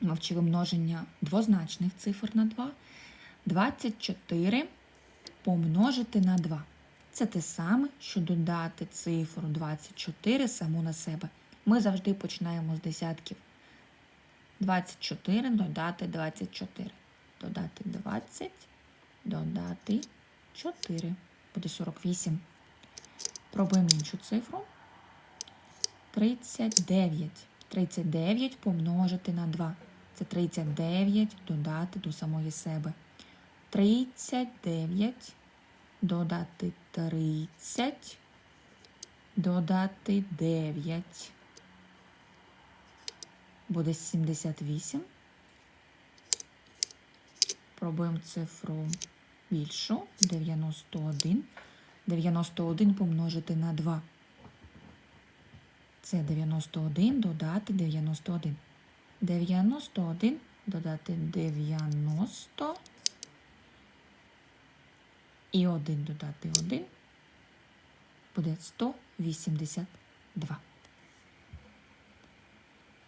Ми вчили множення двозначних цифр на 2. 24 помножити на 2. Це те саме, що додати цифру 24 саму на себе. Ми завжди починаємо з десятків. 24 додати 24. Додати 20, додати 4. Буде 48. Пробуємо іншу цифру. 39. 39 помножити на 2. Це 39 додати до самої себе. 39 додати 30, додати 9. Буде 78. Пробуємо цифру більшу. 91. 91 помножити на 2. Це 91 додати 91. 91 додати 90. І 1 додати 1 буде 182.